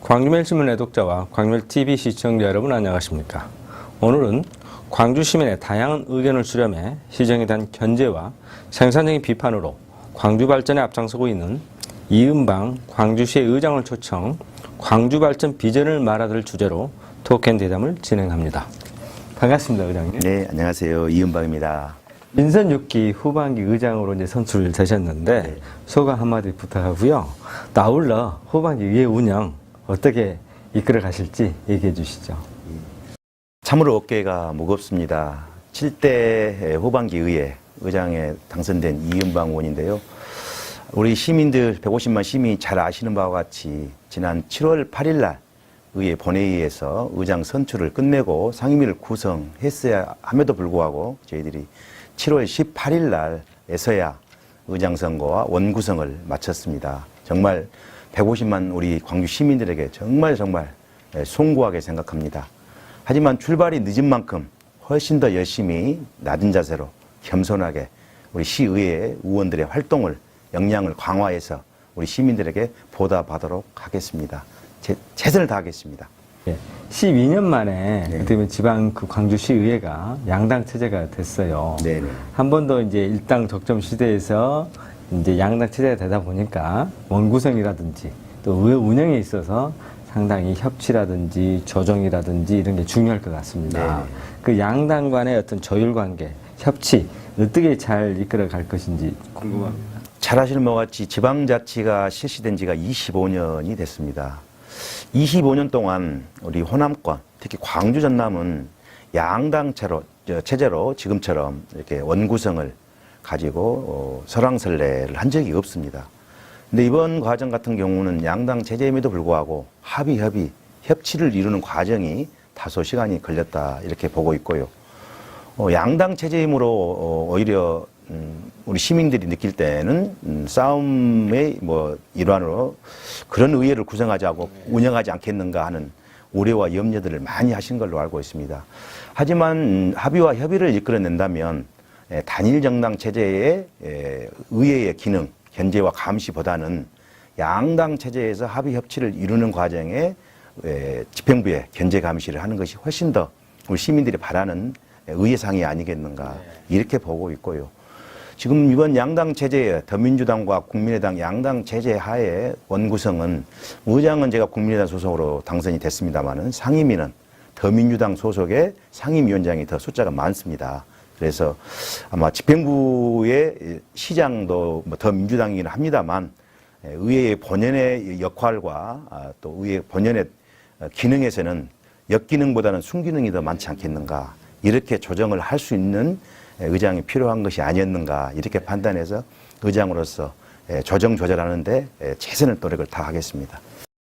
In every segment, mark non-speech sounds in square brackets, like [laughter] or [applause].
광주멜신문 애독자와 광주멜TV 시청자 여러분 안녕하십니까. 오늘은 광주 시민의 다양한 의견을 수렴해 시정에 대한 견제와 생산적인 비판으로 광주 발전에 앞장서고 있는 이은방 광주시의 의장을 초청 광주 발전 비전을 말아들 주제로 토큰 대담을 진행합니다. 반갑습니다, 의장님. 네, 안녕하세요. 이은박입니다. 민선 6기 후반기 의장으로 이제 선출되셨는데 네. 소감 한마디 부탁하고요. 또 아울러 후반기 의회 운영 어떻게 이끌어 가실지 얘기해 주시죠. 참으로 어깨가 무겁습니다. 7대 후반기 의회 의장에 당선된 이은방 의원인데요. 우리 시민들 150만 시민이 잘 아시는 바와 같이 지난 7월 8일 날 의회 본회의에서 의장 선출을 끝내고 상임위를 구성했어야 함에도 불구하고 저희들이 7월 18일 날에서야 의장 선거와 원구성을 마쳤습니다. 정말 150만 우리 광주 시민들에게 정말 정말 송구하게 생각합니다. 하지만 출발이 늦은 만큼 훨씬 더 열심히 낮은 자세로 겸손하게 우리 시의회 의원들의 활동을 역량을 강화해서 우리 시민들에게 보답하도록 하겠습니다. 제, 최선을 다하겠습니다. 예, 12년 만에 네. 어떻게 보면 지방 그 광주시 의회가 양당 체제가 됐어요. 네네. 한번더 이제 일당 적점 시대에서 이제 양당 체제가 되다 보니까 원구성이라든지 또 의회 운영에 있어서 상당히 협치라든지 조정이라든지 이런 게 중요할 것 같습니다. 네네. 그 양당 간의 어떤 조율 관계, 협치 어떻게 잘 이끌어 갈 것인지 궁금합니다. 잘 아시는 바와 같이 지방자치가 실시된 지가 25년이 됐습니다. 25년 동안 우리 호남권, 특히 광주 전남은 양당 체로, 저, 체제로 지금처럼 이렇게 원구성을 가지고 어, 설왕설래를 한 적이 없습니다. 근데 이번 과정 같은 경우는 양당 체제임에도 불구하고 합의, 협의, 협치를 이루는 과정이 다소 시간이 걸렸다 이렇게 보고 있고요. 어, 양당 체제이므로 어, 오히려 음, 우리 시민들이 느낄 때는 음, 싸움의 뭐 일환으로 그런 의회를 구성하자고 운영하지 않겠는가 하는 우려와 염려들을 많이 하신 걸로 알고 있습니다. 하지만 음, 합의와 협의를 이끌어낸다면 에, 단일 정당 체제의 에, 의회의 기능, 견제와 감시보다는 양당 체제에서 합의 협치를 이루는 과정에 에, 집행부의 견제 감시를 하는 것이 훨씬 더 우리 시민들이 바라는 의회상이 아니겠는가 이렇게 보고 있고요. 지금 이번 양당 체제에 더민주당과 국민의당 양당 체제 하에 원구성은 의장은 제가 국민의당 소속으로 당선이 됐습니다마는 상임위는 더민주당 소속의 상임위원장이 더 숫자가 많습니다. 그래서 아마 집행부의 시장도 뭐 더 민주당이긴 합니다만 의회의 본연의 역할과 아, 또 의회 본연의 기능에서는 역기능보다는 순기능이 더 많지 않겠는가 이렇게 조정을 할 수 있는 의장이 필요한 것이 아니었는가 이렇게 판단해서 의장으로서 조정 조절하는데 최선의 노력을 다하겠습니다.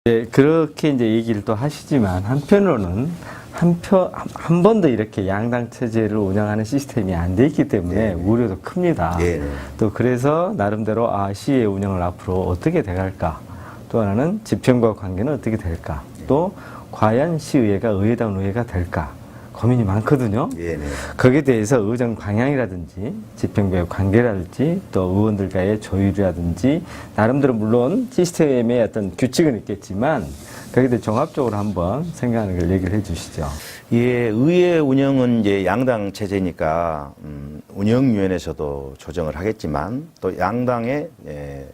네, 그렇게 이제 얘기를 또 하시지만 한편으로는 한편 한 번도 이렇게 양당 체제를 운영하는 시스템이 안 돼 있기 때문에 우려도 큽니다. 네, 네. 또 그래서 나름대로 아 시의 운영을 앞으로 어떻게 돼갈까? 또 하나는 집행과 관계는 어떻게 될까? 또 과연 시의회가 의회다운 의회가 될까? 고민이 많거든요. 예, 네. 거기에 대해서 의정 방향이라든지 집행부의 관계라든지 또 의원들과의 조율이라든지 나름대로 물론 시스템의 어떤 규칙은 있겠지만 거기에 대해 종합적으로 한번 생각하는 걸 얘기를 해 주시죠. 예, 의회 운영은 이제 양당 체제니까 음, 운영위원회에서도 조정을 하겠지만 또 양당의 예,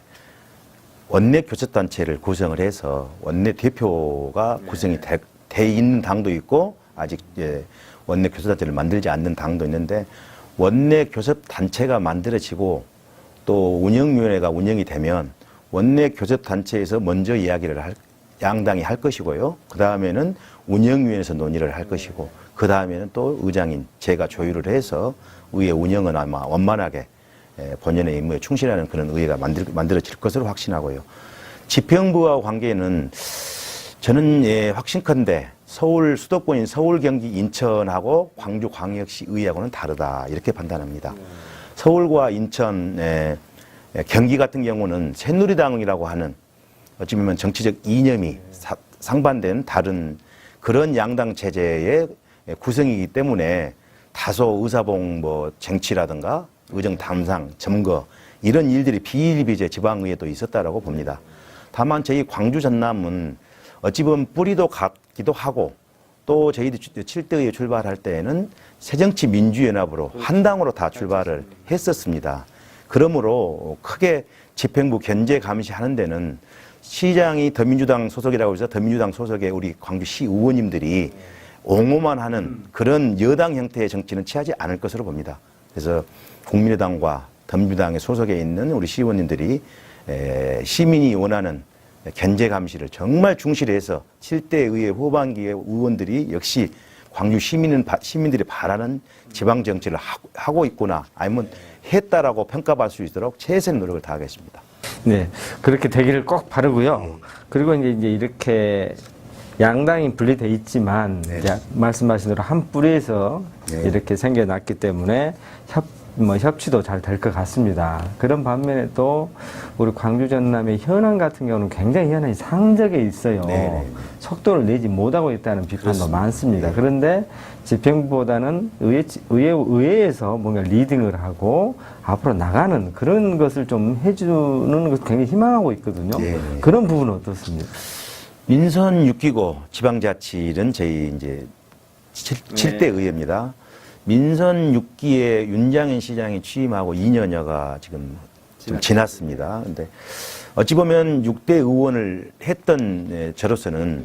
원내 교섭단체를 구성을 해서 원내 대표가 구성이 돼, 돼 있는 당도 있고 아직 예, 원내 교섭단체를 만들지 않는 당도 있는데 원내 교섭단체가 만들어지고 또 운영위원회가 운영이 되면 원내 교섭단체에서 먼저 이야기를 할, 양당이 할 것이고요. 그 다음에는 운영위원회에서 논의를 할 것이고 그 다음에는 또 의장인 제가 조율을 해서 의회 운영은 아마 원만하게 예, 본연의 임무에 충실하는 그런 의회가 만들, 만들어질 것으로 확신하고요. 집행부와 관계는 저는 예, 확신컨대 서울 수도권인 서울, 경기, 인천하고 광주 광역시 의회하고는 다르다 이렇게 판단합니다. 서울과 인천 에, 예, 경기 같은 경우는 새누리당이라고 하는 어찌 보면 정치적 이념이 사- 상반된 다른 그런 양당 체제의 구성이기 때문에 다소 의사봉 뭐 쟁취라든가 의정 담상 점거 이런 일들이 비일비재 지방의회도 있었다라고 봅니다. 다만 저희 광주 전남은 어찌 보면 뿌리도 같 기도 하고 또 저희들 7대의회 출발할 때에는 새정치 민주연합으로 한 당으로 다 출발을 했었습니다. 그러므로 크게 집행부 견제 감시하는 데는 시장이 더민주당 소속이라고 해서 더민주당 소속의 우리 광주시 의원님들이 옹호만 하는 그런 여당 형태의 정치는 취하지 않을 것으로 봅니다. 그래서 국민의당과 더민주당의 소속에 있는 우리 시의원님들이 에, 시민이 원하는 견제 감시를 정말 중시를 해서 7대 의회 후반기의 의원들이 역시 광주 시민은 바- 시민들이 바라는 지방 정치를 하고- 있구나 아니면 했다라고 평가받을 수 있도록 최선의 노력을 다하겠습니다. 네, 그렇게 되기를 꼭 바르고요. 그리고 이제, 이렇게 양당이 분리돼 있지만 네. 말씀하신 대로 한 뿌리에서 네. 이렇게 생겨났기 때문에 협, 뭐 협치도 잘 될 것 같습니다. 그런 반면에 또 우리 광주 전남의 현안 같은 경우는 굉장히 현안이 상적에 있어요. 네, 네. 속도를 내지 못하고 있다는 비판도 많습니다. 네. 그런데 집행부보다는 의회, 의회, 의회에서 뭔가 리딩을 하고 앞으로 나가는 그런 것을 좀 해주는 것을 굉장히 희망하고 있거든요. 네, 네. 그런 부분은 어떻습니까? 민선 6기고 지방자치는 저희 이제 7, 대 의회입니다. 민선 6기에 윤장현 시장이 취임하고 2년여가 지금 좀 지났습니다. 근데 어찌 보면 6대 의원을 했던 예, 저로서는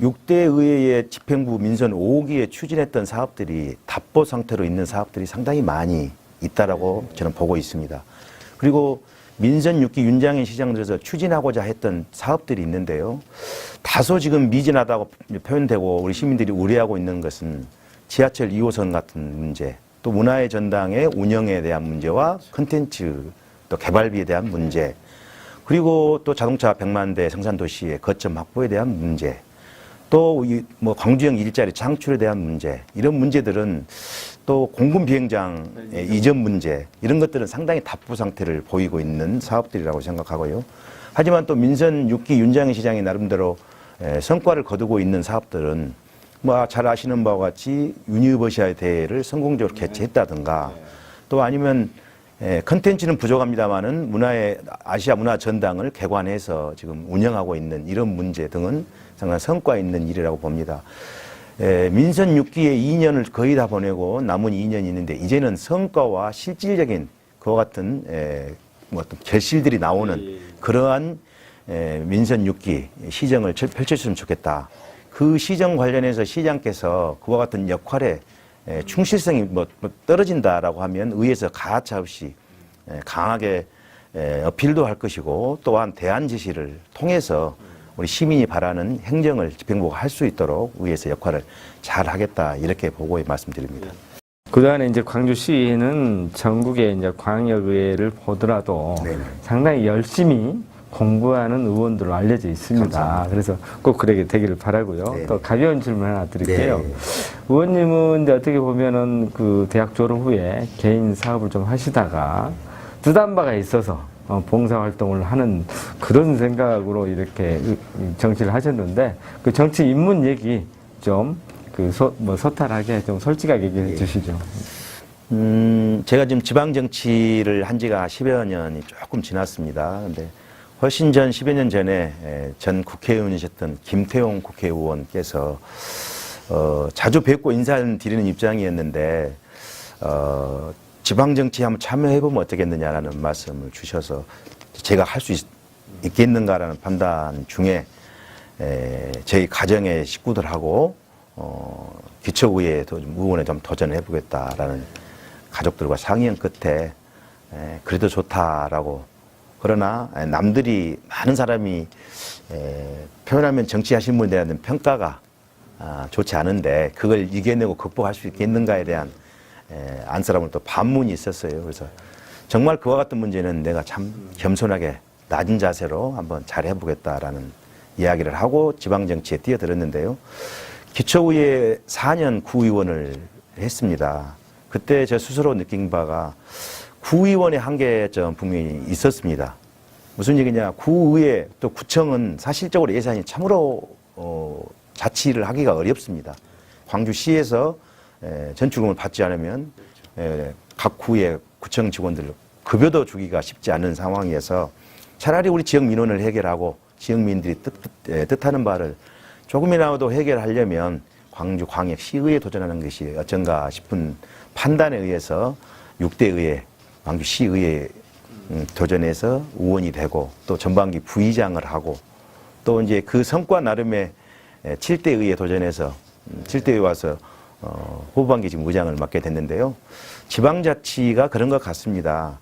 6대 의회의 집행부 민선 5기에 추진했던 사업들이 답보 상태로 있는 사업들이 상당히 많이 있다라고 저는 보고 있습니다. 그리고 민선 6기 윤장현 시장 들어서 추진하고자 했던 사업들이 있는데요. 다소 지금 미진하다고 표현되고 우리 시민들이 우려하고 있는 것은 지하철 2호선 같은 문제, 또 문화의 전당의 운영에 대한 문제와 컨텐츠 또 개발비에 대한 문제, 그리고 또 자동차 100만 대 생산 도시의 거점 확보에 대한 문제, 또 뭐 광주형 일자리 창출에 대한 문제 이런 문제들은 또 공군 비행장의 이전 문제 이런 것들은 상당히 답부 상태를 보이고 있는 사업들이라고 생각하고요. 하지만 또 민선 6기 윤장희 시장이 나름대로 에, 성과를 거두고 있는 사업들은 뭐 잘 아시는 바와 같이 유니버시아의 대회를 성공적으로 개최했다든가 또 아니면 예, 컨텐츠는 부족합니다만은 문화의 아시아 문화 전당을 개관해서 지금 운영하고 있는 이런 문제 등은 상당히 성과 있는 일이라고 봅니다. 예, 민선 6기에 2년을 거의 다 보내고 남은 2년이 있는데 이제는 성과와 실질적인 그와 같은 에, 뭐 어떤 결실들이 나오는 그러한 에, 민선 6기 시정을 펼- 펼쳤으면 좋겠다. 그 시정 관련해서 시장께서 그와 같은 역할에 에, 충실성이 뭐, 뭐 떨어진다라고 하면 의회에서 가차 없이 에, 강하게 에, 어필도 할 것이고 또한 대안 제시를 통해서 우리 시민이 바라는 행정을 집행부가 할 수 있도록 의회에서 역할을 잘 하겠다 이렇게 보고 말씀드립니다. 그동안에 이제 광주시는 전국의 이제 광역의회를 보더라도 네네. 상당히 열심히 공부하는 의원들로 알려져 있습니다. 감사합니다. 그래서 꼭 그렇게 되기를 바라고요. 네네. 또 가벼운 질문 하나 드릴게요. 네. 의원님은 이제 어떻게 보면은 그 대학 졸업 후에 개인 사업을 좀 하시다가 두단 바가 있어서 어, 봉사활동을 하는 그런 생각으로 이렇게 의- 정치를 하셨는데 그 정치 입문 얘기 좀그뭐 소탈하게 좀 솔직하게 얘기해 주시죠. 음, 제가 지금 지방 정치를 한 지가 10여 년이 조금 지났습니다. 근데 훨씬 전 10여 년 전에 에, 전 국회의원이셨던 김태용 국회의원께서 어, 자주 뵙고 인사를 드리는 입장이었는데 어, 지방 정치 한번 참여해 보면 어떻겠느냐라는 말씀을 주셔서 제가 할 수 있겠는가라는 판단 중에 에, 저희 가정의 식구들하고 어, 기초의회 의원에 좀 도전해 보겠다라는 가족들과 상의한 끝에 에, 그래도 좋다라고 그러나 에, 남들이 많은 사람이 에, 표현하면 정치하신 분에 대한 평가가 아, 좋지 않은데 그걸 이겨내고 극복할 수 있겠는가에 대한 에, 안쓰러움을 또 반문이 있었어요. 그래서 정말 그와 같은 문제는 내가 참 겸손하게 낮은 자세로 한번 잘 해보겠다라는 이야기를 하고 지방정치에 뛰어들었는데요. 기초의회 4년 구의원을 했습니다. 그때 저 스스로 느낀 바가 구의원의 한계점 분명히 있었습니다. 무슨 얘기냐? 구의회 또 구청은 사실적으로 예산이 참으로 어, 자치를 하기가 어렵습니다. 광주시에서 에, 전출금을 받지 않으면 에, 각 구의 구청 직원들 급여도 주기가 쉽지 않은 상황이어서 차라리 우리 지역 민원을 해결하고 지역민들이 뜻, 뜻, 에, 뜻하는 바를 조금이라도 해결하려면 광주 광역 시의회 도전하는 것이 어쩐가 싶은 판단에 의해서 6대 의회, 광주 시의회 음, 도전해서 의원이 되고 또 전반기 부의장을 하고 또 이제 그 성과 나름의 7대 의회 도전해서 7대 의회 와서 어, 후반기 지금 의장을 맡게 됐는데요. 지방자치가 그런 것 같습니다.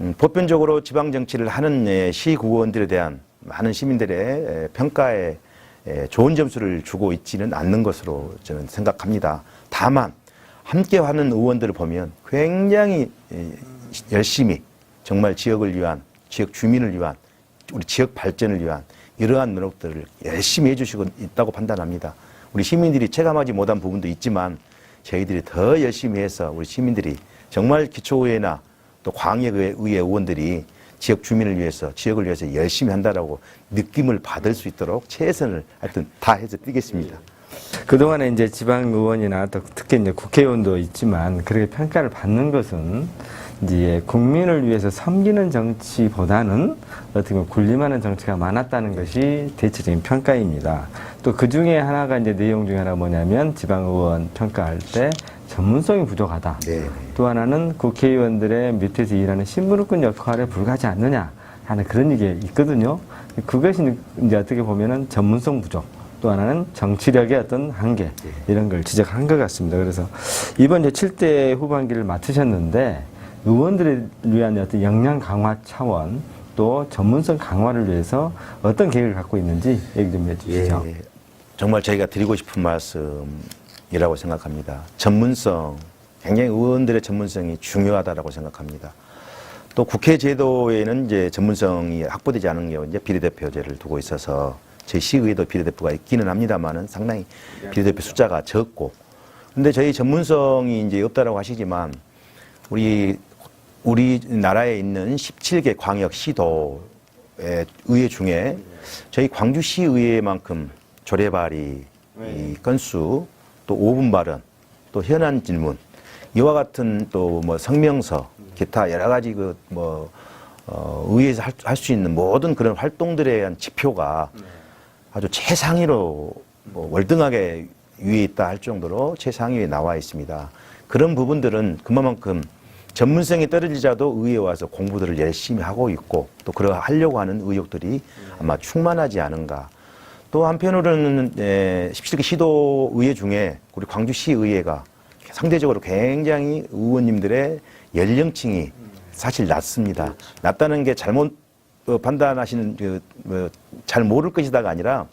음, 보편적으로 지방정치를 하는 예, 시구원들에 대한 많은 시민들의 에, 평가에 에, 좋은 점수를 주고 있지는 않는 것으로 저는 생각합니다. 다만 함께 하는 의원들을 보면 굉장히 에, 열심히 정말 지역을 위한 지역 주민을 위한 우리 지역 발전을 위한 이러한 노력들을 열심히 해주시고 있다고 판단합니다. 우리 시민들이 체감하지 못한 부분도 있지만 저희들이 더 열심히 해서 우리 시민들이 정말 기초의회나 또 광역의회 의원들이 지역 주민을 위해서 지역을 위해서 열심히 한다라고 느낌을 받을 수 있도록 최선을 하여튼 다 해서 뛰겠습니다. 그동안에 이제 지방 의원이나 또 특히 이제 국회의원도 있지만 그렇게 평가를 받는 것은 이제 국민을 위해서 섬기는 정치보다는 어떻게 보면 군림하는 정치가 많았다는 것이 대체적인 평가입니다. 또 그 중에 하나가 이제 내용 중에 하나 뭐냐면 지방 의원 평가할 때 전문성이 부족하다. 네. 또 하나는 국회의원들의 밑에서 일하는 신무르꾼 역할에 불과하지 않느냐 하는 그런 얘기 있거든요. 그것이 이제 어떻게 보면은 전문성 부족. 또 하나는 정치력의 어떤 한계 이런 걸 지적한 것 같습니다. 그래서 이번 이제 7대 후반기를 맡으셨는데 의원들을 위한 어떤 역량 강화 차원 또 전문성 강화를 위해서 어떤 계획을 갖고 있는지 얘기 좀 해주시죠. 예, 정말 저희가 드리고 싶은 말씀이라고 생각합니다. 전문성, 굉장히 의원들의 전문성이 중요하다라고 생각합니다. 또 국회 제도에는 이제 전문성이 확보되지 않은 게 이제 비례대표제를 두고 있어서 저희 시의회도 비례대표가 있기는 합니다만은 상당히 비례대표 숫자가 적고 근데 저희 전문성이 이제 없다라고 하시지만 우리 우리나라에 있는 17개 광역 시도의 의회 중에 저희 광주시 의회만큼 조례발의 이 건수 또 5분 발언 또 현안 질문 이와 같은 또 뭐 성명서 기타 여러 가지 그뭐 어, 의회에서 할 수 있는 모든 그런 활동들에 대한 지표가 아주 최상위로 뭐 월등하게 위에 있다 할 정도로 최상위에 나와 있습니다. 그런 부분들은 그만큼 전문성이 떨어지자도 의회에 와서 공부들을 열심히 하고 있고 또 그러 하려고 하는 의욕들이 아마 충만하지 않은가. 또 한편으로는 에, 17기 시도 의회 중에 우리 광주시 의회가 상대적으로 굉장히 의원님들의 연령층이 사실 낮습니다. 낮다는 게 잘못 어, 판단하시는 그, 뭐, 잘 모를 것이다가 아니라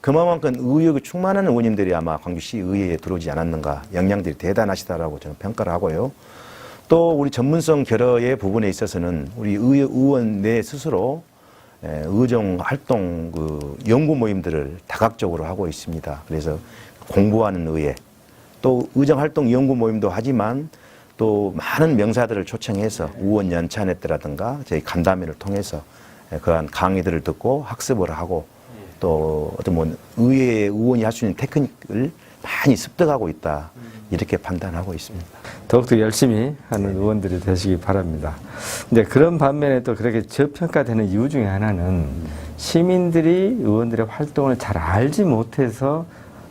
그만큼 의욕이 충만한 의원님들이 아마 광주시 의회에 들어오지 않았는가 역량들이 대단하시다라고 저는 평가를 하고요. 또 우리 전문성 결여의 부분에 있어서는 우리 의, 의원 내 스스로 에, 의정 활동 그 연구 모임들을 다각적으로 하고 있습니다. 그래서 공부하는 의회 또 의정 활동 연구 모임도 하지만 또 많은 명사들을 초청해서 의원 연찬회 때라든가 저희 간담회를 통해서 에, 그한 강의들을 듣고 학습을 하고 또 어떤 뭐 의회 의원이 할 수 있는 테크닉을 많이 습득하고 있다 이렇게 판단하고 있습니다. 더욱더 열심히 하는 의원들이 되시기 바랍니다. 근데 그런 반면에 또 그렇게 저평가되는 이유 중에 하나는 시민들이 의원들의 활동을 잘 알지 못해서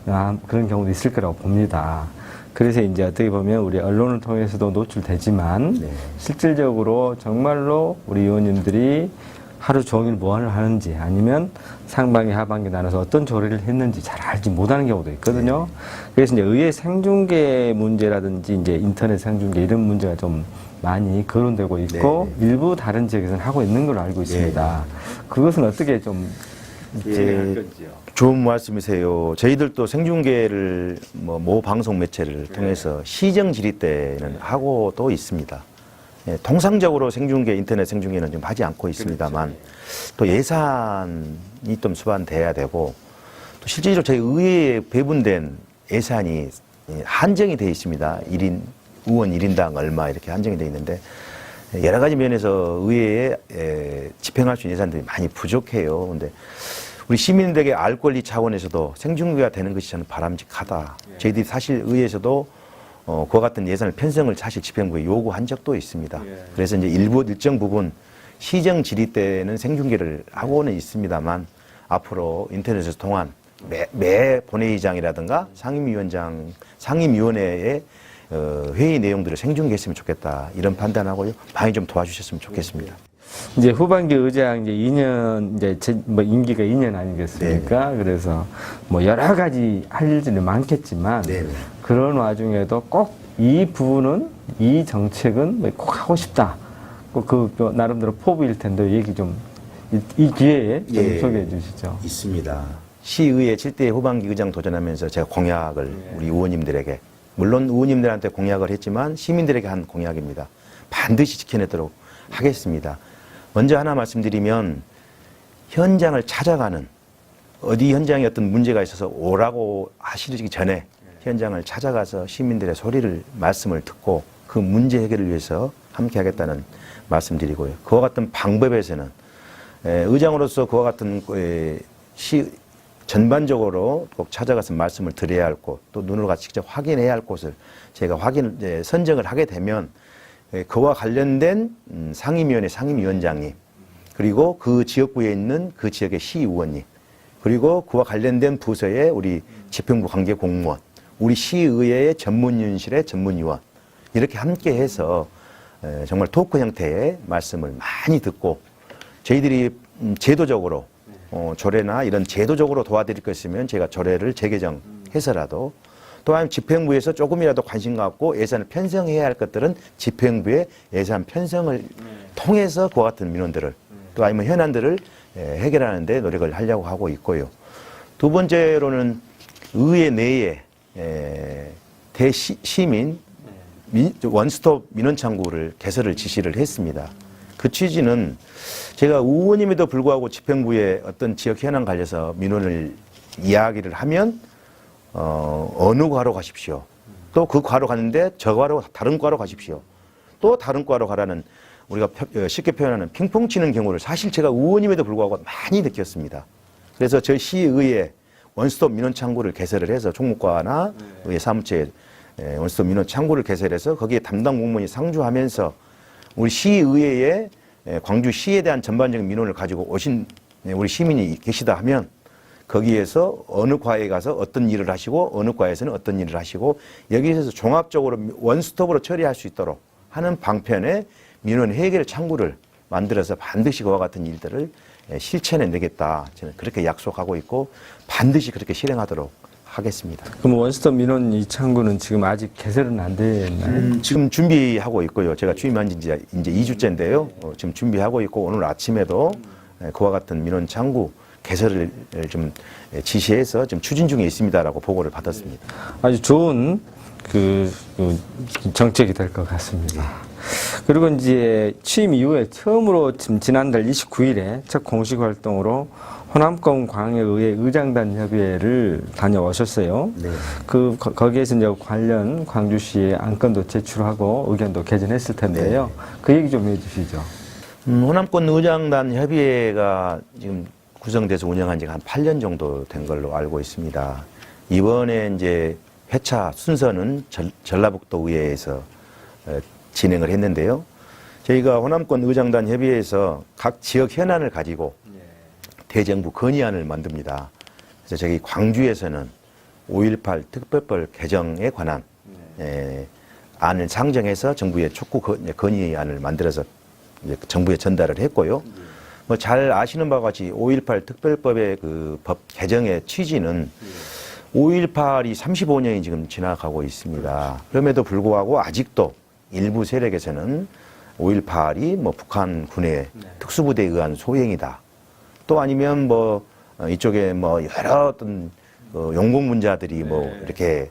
아, 그런 경우도 있을 거라고 봅니다. 그래서 이제 어떻게 보면 우리 언론을 통해서도 노출되지만 네. 실질적으로 정말로 우리 의원님들이 하루 종일 무엇을 하는지 아니면 상반기 하반기 나눠서 어떤 조례를 했는지 잘 알지 못하는 경우도 있거든요. 그래서 이제 의회 생중계 문제라든지 이제 인터넷 생중계 이런 문제가 좀 많이 거론되고 있고 일부 다른 지역에서는 하고 있는 걸로 알고 있습니다. 그것은 어떻게 좀 진행할 건지요? 좋은 말씀이세요. 저희들도 생중계를 뭐 모 방송 매체를 통해서 시정 질의 때는 하고 또 있습니다. 예, 통상적으로 생중계, 인터넷 생중계는 좀 하지 않고 있습니다만 또 예산이 좀 수반돼야 되고 또 실제로 저희 의회에 배분된 예산이 예, 한정이 되어 있습니다. 1인 의원 1인당 얼마 이렇게 한정이 되어 있는데 여러 가지 면에서 의회에 에, 집행할 수 있는 예산들이 많이 부족해요. 근데 우리 시민들에게 알 권리 차원에서도 생중계가 되는 것이 저는 바람직하다. 저희들이 사실 의회에서도 어, 그와 같은 예산을 편성을 사실 집행부에 요구한 적도 있습니다. 그래서 이제 일부 일정 부분 시정 질의 때는 생중계를 하고는 있습니다만 앞으로 인터넷에서 통한 매, 매 본회의장이라든가 상임위원장, 상임위원회의 어, 회의 내용들을 생중계했으면 좋겠다 이런 판단하고요. 많이 좀 도와주셨으면 좋겠습니다. 이제 후반기 의장 이제 2년 이제 제, 뭐 임기가 2년 아니겠습니까? 그래서 뭐 여러 가지 할 일들이 많겠지만 네네. 그런 와중에도 꼭 이 부분은 이 정책은 뭐꼭 하고 싶다. 그 나름대로 포부일 텐데 얘기 좀 이 기회에 좀 예. 소개해 주시죠. 있습니다. 시의회 7대 후반기 의장 도전하면서 제가 공약을 우리 의원님들에게 물론 의원님들한테 공약을 했지만 시민들에게 한 공약입니다. 반드시 지켜내도록 하겠습니다. 먼저 하나 말씀드리면 현장을 찾아가는 어디 현장에 어떤 문제가 있어서 오라고 하시기 전에 현장을 찾아가서 시민들의 소리를 말씀을 듣고 그 문제 해결을 위해서 함께 하겠다는 말씀드리고요. 그와 같은 방법에서는 에, 의장으로서 그와 같은 에, 시 전반적으로 꼭 찾아가서 말씀을 드려야 할 곳, 또 눈으로 같이 직접 확인해야 할 곳을 제가 확인 선정을 하게 되면 에, 그와 관련된 음, 상임위원회 상임위원장님 그리고 그 지역구에 있는 그 지역의 시의원님 그리고 그와 관련된 부서의 우리 집행부 관계 공무원 우리 시의회의 전문위원실의 전문위원 이렇게 함께 해서 에, 정말 토크 형태의 말씀을 많이 듣고 저희들이 음, 제도적으로 어, 조례나 이런 제도적으로 도와드릴 것 있으면 제가 조례를 재개정해서라도 또한 집행부에서 조금이라도 관심 갖고 예산을 편성해야 할 것들은 집행부의 예산 편성을 통해서 그와 같은 민원들을 또 아니면 현안들을 에, 해결하는 데 노력을 하려고 하고 있고요. 두 번째로는 의회 내에 에, 대시민 민- 원스톱 민원 창구를 개설을 지시를 했습니다. 그 취지는 제가 의원임에도 불구하고 집행부에 어떤 지역 현안 관련해서 민원을 이야기를 하면 어, 어느 과로 가십시오. 또 그 과로 갔는데 저 과로 다른 과로 가십시오. 또 다른 과로 가라는 우리가 펴- 어, 쉽게 표현하는 핑퐁 치는 경우를 사실 제가 의원임에도 불구하고 많이 느꼈습니다. 그래서 저희 시의회 원스톱 민원 창구를 개설을 해서 총무과나 의회 사무처에 에, 원스톱 민원 창구를 개설해서 거기에 담당 공무원이 상주하면서 우리 시의회에 에, 광주시에 대한 전반적인 민원을 가지고 오신 네, 우리 시민이 계시다 하면 거기에서 어느 과에 가서 어떤 일을 하시고 어느 과에서는 어떤 일을 하시고 여기에서 종합적으로 원스톱으로 처리할 수 있도록 하는 방편의 민원 해결 창구를 만들어서 반드시 그와 같은 일들을 에, 실천해 내겠다. 저는 그렇게 약속하고 있고 반드시 그렇게 실행하도록 하겠습니다. 그럼 원스톱 민원 이 창구는 지금 아직 개설은 안 됐나요? 음, 지금 준비하고 있고요. 제가 취임한 지 이제, 이제 2주째인데요. 어, 지금 준비하고 있고 오늘 아침에도 에, 그와 같은 민원 창구 개설을 좀 지시해서 지금 추진 중에 있습니다라고 보고를 받았습니다. 아주 좋은 그, 그 정책이 될 것 같습니다. 그리고 이제 취임 이후에 처음으로 지금 지난달 29일에 첫 공식 활동으로 호남권 광해의회 의장단 협의회를 다녀오셨어요. 네. 그 거- 거기에서 이제 관련 광주시에 안건도 제출하고 의견도 개진했을 텐데요. 그 얘기 좀 해주시죠. 음, 호남권 의장단 협의회가 지금 구성돼서 운영한 지가 한 8년 정도 된 걸로 알고 있습니다. 이번에 이제 회차 순서는 전, 전라북도 의회에서 어, 진행을 했는데요. 저희가 호남권 의장단 협의회에서 각 지역 현안을 가지고 대정부 건의안을 만듭니다. 그래서 저기 광주에서는 5.18 특별법 개정에 관한 에, 안을 상정해서 정부에 촉구 건- 건의안을 만들어서 정부에 전달을 했고요. 뭐 잘 아시는 바와 같이 5.18 특별법의 그 법 개정의 취지는 5.18이 35년이 지금 지나가고 있습니다. 그럼에도 불구하고 아직도 일부 세력에서는 5.18이 뭐 북한 군의 특수부대에 의한 소행이다. 또 아니면 뭐 어, 이쪽에 뭐 여러 어떤 그 용공문자들이 뭐 이렇게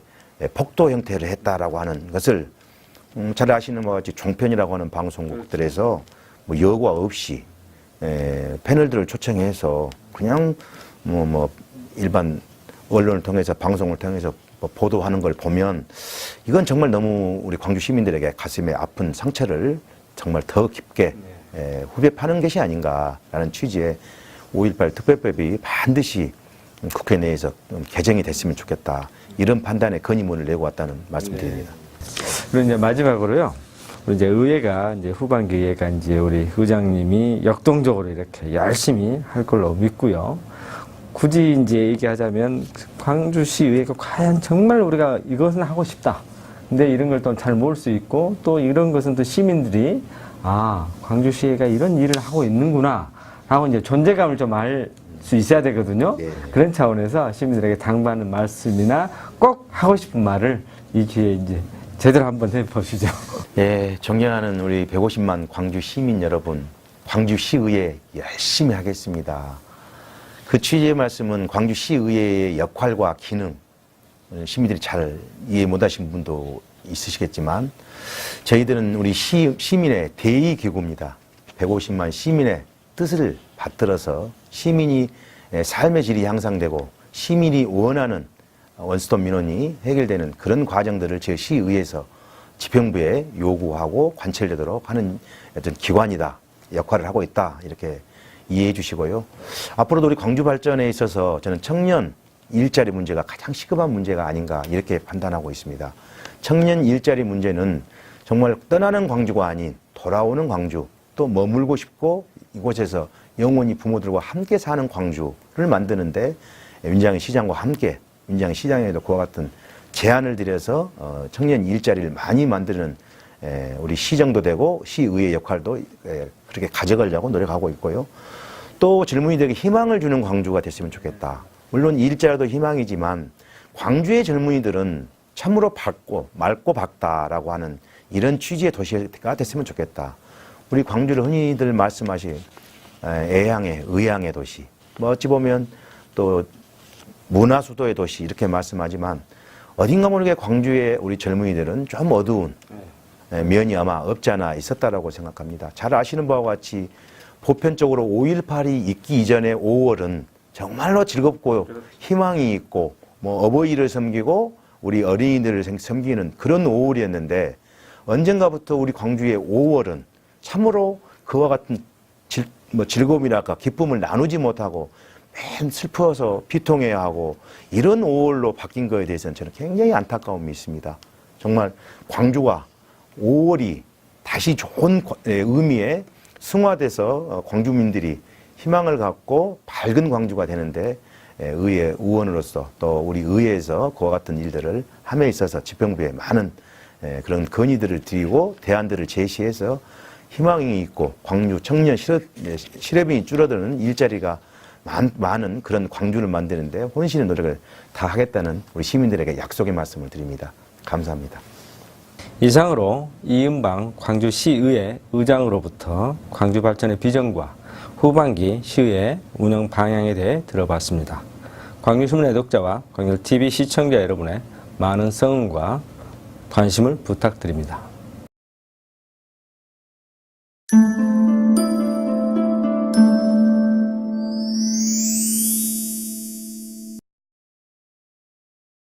폭도 형태를 했다라고 하는 것을 음, 잘 아시는 바와 같이 종편이라고 하는 방송국들에서 뭐 여과 없이 에, 패널들을 초청해서 그냥 뭐 뭐 일반 언론을 통해서 방송을 통해서 뭐 보도하는 걸 보면 이건 정말 너무 우리 광주 시민들에게 가슴에 아픈 상처를 정말 더 깊게 에, 후배 파는 것이 아닌가라는 취지의 5.18 특별법이 반드시 국회 내에서 좀 개정이 됐으면 좋겠다. 이런 판단에 건의문을 내고 왔다는 말씀드립니다. 그리고 이제 마지막으로요. 우리 이제 의회가 이제 후반기 의회가 이제 우리 의장님이 역동적으로 이렇게 열심히 할 걸로 믿고요. 굳이 이제 얘기하자면 광주시 의회가 과연 정말 우리가 이것은 하고 싶다. 근데 이런 걸 또 잘 모를 수 있고 또 이런 것은 또 시민들이 아 광주시의회가 이런 일을 하고 있는구나 라고 이제 존재감을 좀 알 수 있어야 되거든요. 네. 그런 차원에서 시민들에게 당부하는 말씀이나 꼭 하고 싶은 말을 이 기회에 이제 제대로 한번 해보시죠. [laughs] 예, 존경하는 우리 150만 광주 시민 여러분, 광주시의회 열심히 하겠습니다. 그 취지의 말씀은 광주시의회의 역할과 기능, 어, 시민들이 잘 이해 못하신 분도 있으시겠지만, 저희들은 우리 시, 시민의 대의기구입니다. 150만 시민의 뜻을 받들어서 시민이 예, 삶의 질이 향상되고 시민이 원하는 원스톱 민원이 해결되는 그런 과정들을 저희 시의회에서 지평부에 요구하고 관철되도록 하는 어떤 기관이다. 역할을 하고 있다. 이렇게 이해해 주시고요. 앞으로도 우리 광주 발전에 있어서 저는 청년 일자리 문제가 가장 시급한 문제가 아닌가 이렇게 판단하고 있습니다. 청년 일자리 문제는 정말 떠나는 광주가 아닌 돌아오는 광주 또 머물고 싶고 이곳에서 영원히 부모들과 함께 사는 광주를 만드는데 민장희 시장과 함께 민장희 시장에도 그와 같은 제안을 드려서 어, 청년 일자리를 많이 만드는 에, 우리 시정도 되고 시의회 역할도 에, 그렇게 가져가려고 노력하고 있고요. 또 젊은이들에게 희망을 주는 광주가 됐으면 좋겠다. 물론 일자리도 희망이지만 광주의 젊은이들은 참으로 밝고 맑고 밝다라고 하는 이런 취지의 도시가 됐으면 좋겠다. 우리 광주를 흔히들 말씀하신 에, 애향의 의향의 도시. 뭐 어찌 보면 또 문화 수도의 도시 이렇게 말씀하지만 어딘가 모르게 광주의 우리 젊은이들은 좀 어두운 에, 면이 아마 없지 않아 있었다라고 생각합니다. 잘 아시는 바와 같이 보편적으로 5.18이 있기 이전의 5월은 정말로 즐겁고 희망이 있고 뭐 어버이를 섬기고 우리 어린이들을 생- 섬기는 그런 5월이었는데 언젠가부터 우리 광주의 5월은 참으로 그와 같은 질, 뭐 즐거움이랄까 기쁨을 나누지 못하고 맨 슬퍼서 비통해야 하고 이런 5월로 바뀐 거에 대해서는 저는 굉장히 안타까움이 있습니다. 정말 광주가 5월이 다시 좋은 과- 예, 의미의 승화돼서 어, 광주민들이 희망을 갖고 밝은 광주가 되는데 예, 의회 의원으로서 또 우리 의회에서 그와 같은 일들을 함에 있어서 집행부에 많은 예, 그런 건의들을 드리고 대안들을 제시해서 희망이 있고 광주 청년 실업, 예, 실업인이 줄어드는 일자리가 많, 은 그런 광주를 만드는데 혼신의 노력을 다 하겠다는 우리 시민들에게 약속의 말씀을 드립니다. 감사합니다. 이상으로 이은방 광주시의회 의장으로부터 광주 발전의 비전과 후반기 시의 운영 방향에 대해 들어봤습니다. 광주신문 애독자와 광주TV 시청자 여러분의 많은 성원과 관심을 부탁드립니다.